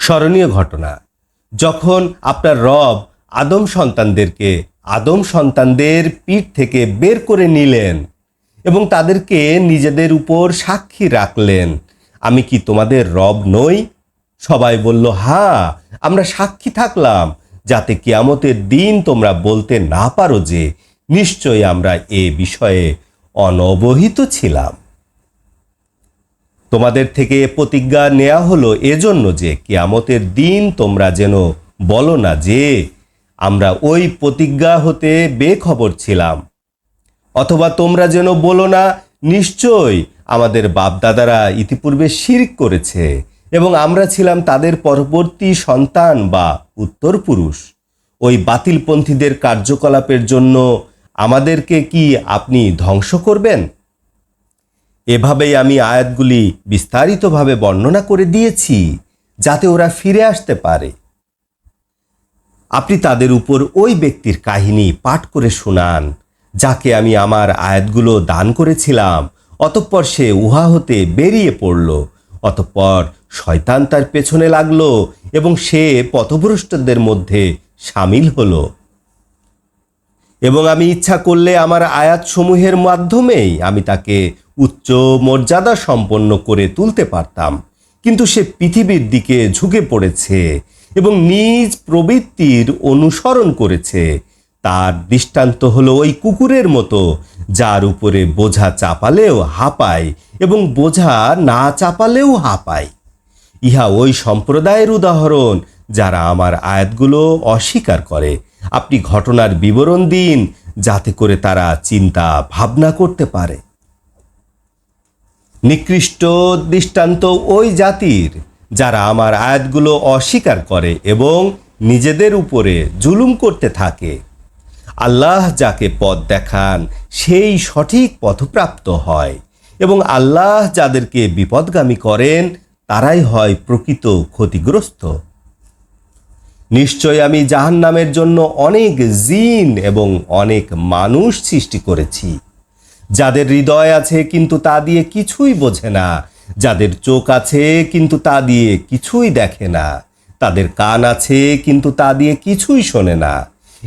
স্মরণীয় ঘটনা। যখন আপনার রব আদম সন্তানদেরকে আদম সন্তানদের পিঠ থেকে বের করে নিলেন এবং তাদেরকে নিজেদের উপর সাক্ষী রাখলেন, আমি কি তোমাদের রব নই? সবাই বলল হ্যাঁ আমরা সাক্ষী থাকলাম, যাতে কিয়ামতের দিন তোমরা বলতে না পারো যে নিশ্চয়ই আমরা এ বিষয়ে অনবহিত ছিলাম। তোমাদের থেকে প্রতিজ্ঞা নেওয়া হলো এজন্য যে কেয়ামতের দিন তোমরা যেন বলো না যে আমরা ওই প্রতিজ্ঞা হতে বেখবর ছিলাম। অথবা তোমরা যেন বলো না, নিশ্চয় আমাদের বাপদাদারা ইতিপূর্বে শিরিক করেছে এবং আমরা ছিলাম তাদের পরবর্তী সন্তান বা উত্তরপুরুষ। ওই বাতিলপন্থীদের কার্যকলাপের জন্য আমাদেরকে কি আপনি ধ্বংস করবেন? এভাবেই আমি আয়াতগুলি বিস্তারিতভাবে বর্ণনা করে দিয়েছি, যাতে ওরা ফিরে আসতে পারে। আপনি তাদের উপর ওই ব্যক্তির কাহিনী পাঠ করে শোনান, যাকে আমি আমার আয়াতগুলো দান করেছিলাম। অতঃপর সে উহা হতে বেরিয়ে পড়ল, অতঃপর শয়তান তার পেছনে লাগল এবং সে পথভ্রষ্টদের মধ্যে সামিল হলো। এবং আমি ইচ্ছা করলে আমার আয়াতসমূহের মাধ্যমেই আমি তাকে উচ্চ মর্যাদা সম্পন্ন করে তুলতে পারতাম। কিন্তু সে পৃথিবীর দিকে ঝুঁকে পড়েছে এবং নিজ প্রবৃত্তির অনুসরণ করেছে। তার দৃষ্টান্ত হলো ওই কুকুরের মতো, যার উপরে বোঝা চাপালেও হাঁপায় এবং বোঝা না চাপালেও হাঁপায়। ইহা ওই সম্প্রদায়ের উদাহরণ, যারা আমার আয়াতগুলো অস্বীকার করে। আপনি ঘটনার বিবরণ দিন, যাতে করে তারা চিন্তা ভাবনা করতে পারে। নিকৃষ্ট দৃষ্টান্ত ওই জাতির, যারা আমার আয়াতগুলো অস্বীকার করে এবং নিজেদের উপরে জুলুম করতে থাকে। আল্লাহ যাকে পথ দেখান, সেই সঠিক পথপ্রাপ্ত হয় এবং আল্লাহ যাদেরকে বিপদগামী করেন, তারাই হয় প্রকৃত ক্ষতিগ্রস্ত। নিশ্চয় আমি জাহান্নামের জন্য অনেক জিন এবং অনেক মানুষ সৃষ্টি করেছি। যাদের হৃদয় আছে কিন্তু তা দিয়ে কিছুই বোঝে না, যাদের চোখ আছে কিন্তু তা দিয়ে কিছুই দেখে না, তাদের কান আছে কিন্তু তা দিয়ে কিছুই শোনে না।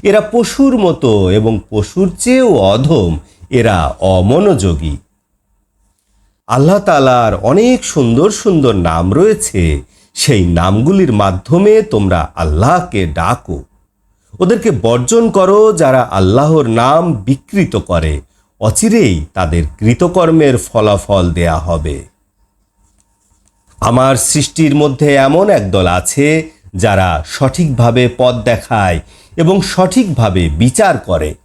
এরা পশুর মতো এবং পশুর চেয়েও অধম, এরা অমনোযোগী। আল্লাহ তালার অনেক সুন্দর সুন্দর নাম রয়েছে। সেই নামগুলির মাধ্যমে তোমরা আল্লাহকে ডাকো। ওদেরকে বর্জন করো যারা আল্লাহর নাম বিকৃত করে। অচিরেই তাদের কৃতকর্মের ফলাফল দেয়া হবে। আমার সৃষ্টির মধ্যে এমন একদল আছে যারা সঠিকভাবে পথ দেখায় এবং সঠিকভাবে বিচার করে।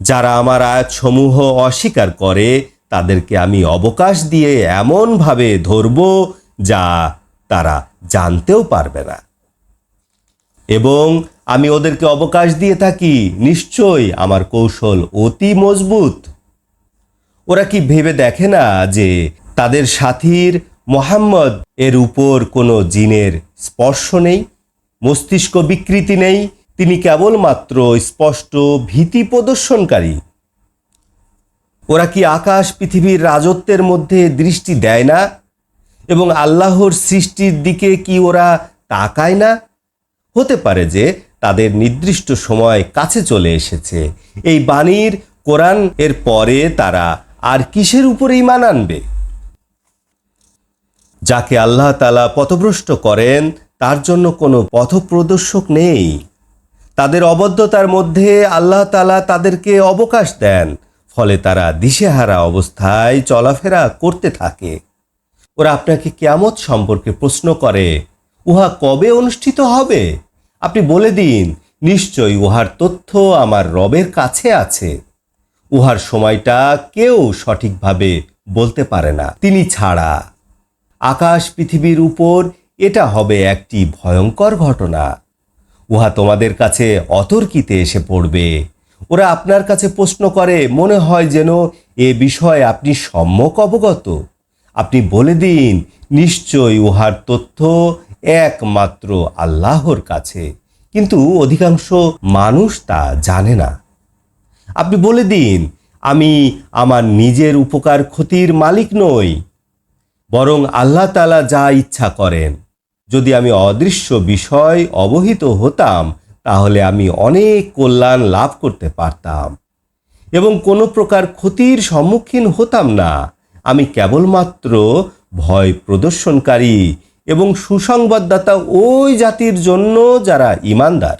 যারা আমার আয়াতসমূহ অস্বীকার করে, তাদেরকে আমি অবকাশ দিয়ে এমনভাবে ধরব যা তারা জানতেও পারবে না। এবং আমি ওদেরকে অবকাশ দিয়ে থাকি, নিশ্চয়ই আমার কৌশল অতি মজবুত। ওরা কি ভেবে দেখে না যে তাদের সাথীর মোহাম্মদ এর উপর কোনো জিনের স্পর্শ নেই, মস্তিষ্ক বিকৃতি নেই, তিনি কেবলমাত্র স্পষ্ট ভীতি প্রদর্শনকারী। ওরা কি আকাশ পৃথিবীর রাজত্বের মধ্যে দৃষ্টি দেয় না এবং আল্লাহর সৃষ্টির দিকে কি ওরা তাকায় না? হতে পারে যে তাদের নির্দিষ্ট সময় কাছে চলে এসেছে। এই বাণীর কোরআন এর পরে তারা আর কিসের উপরে ইমান আনবে? যাকে আল্লাহ তালা পথভ্রষ্ট করেন, তার জন্য কোনো পথপ্রদর্শক নেই। তাদের অবদ্ধতার মধ্যে আল্লাহ তালা তাদেরকে অবকাশ দেন, ফলে তারা দিশেহারা অবস্থায় চলাফেরা করতে থাকে। ওরা আপনাকে কেয়ামত সম্পর্কে প্রশ্ন করে, উহা কবে অনুষ্ঠিত হবে? আপনি বলে দিন, নিশ্চয়ই উহার তথ্য আমার রবের কাছে আছে। উহার সময়টা কেউ সঠিকভাবে বলতে পারে না। তিনি ছাড়া। আকাশ পৃথিবীর উপর এটা হবে একটি ভয়ঙ্কর ঘটনা। উহা তোমাদের কাছে অতর্কিতে এসে পড়বে। ওরা আপনার কাছে প্রশ্ন করে, মনে হয় যেন এ বিষয়ে আপনি সম্যক অবগত। আপনি বলে দিন, নিশ্চয়ই উহার তথ্য একমাত্র আল্লাহর কাছে। কিন্তু অধিকাংশ মানুষ তা জানে না। আপনি বলে দিন, আমি আমার নিজের উপকার ক্ষতির মালিক নই, বরং আল্লাহ তালা যা ইচ্ছা করেন। যদি আমি অদৃশ্য বিষয় অবহিত হতাম, তাহলে আমি অনেক কল্যাণ লাভ করতে পারতাম। এবং কোনো প্রকার ক্ষতির সম্মুখীন হতাম না। আমি কেবলমাত্র ভয় প্রদর্শনকারী এবং সুসংবাদদাতা ওই জাতির জন্য যারা ইমানদার।